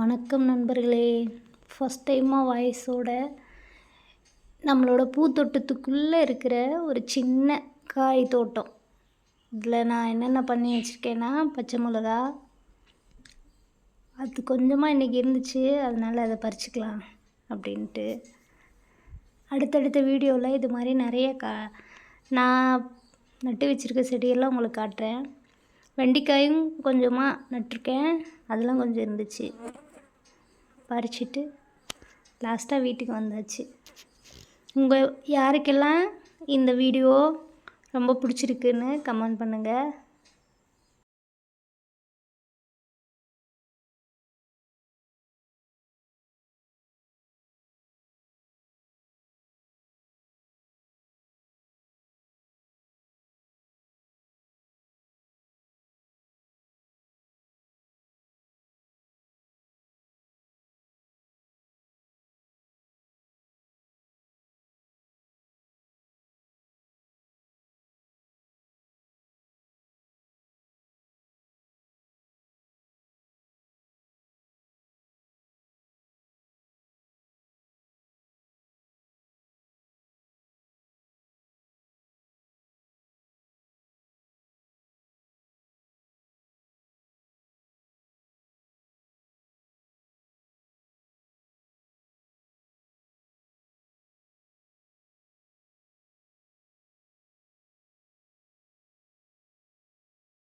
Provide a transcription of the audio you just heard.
வணக்கம் நண்பர்களே. ஃபஸ்ட் டைமாக வாய்ஸோட நம்மளோட பூத்தோட்டத்துக்குள்ளே இருக்கிற ஒரு சின்ன காய் தோட்டம். இதில் நான் என்னென்ன பண்ணி வச்சுருக்கேன்னா பச்சை மிளகா. அது கொஞ்சமாக இன்றைக்கி இருந்துச்சு அதனால் அதை பறிச்சுக்கலாம் அப்படின்ட்டு. அடுத்தடுத்த வீடியோவில் இது மாதிரி நிறைய கா நான் நட்டு வச்சுருக்க செடியெல்லாம் உங்களுக்கு காட்டுறேன். வெண்டைக்காயும் கொஞ்சமாக நட்டிருக்கேன் அதெல்லாம் கொஞ்சம் இருந்துச்சு. பறிச்சிட்டு லாஸ்ட்டாக வீட்டுக்கு வந்தாச்சு. உங்கள் யாருக்கெல்லாம் இந்த வீடியோ ரொம்ப பிடிச்சிருக்குன்னு கமெண்ட் பண்ணுங்கள்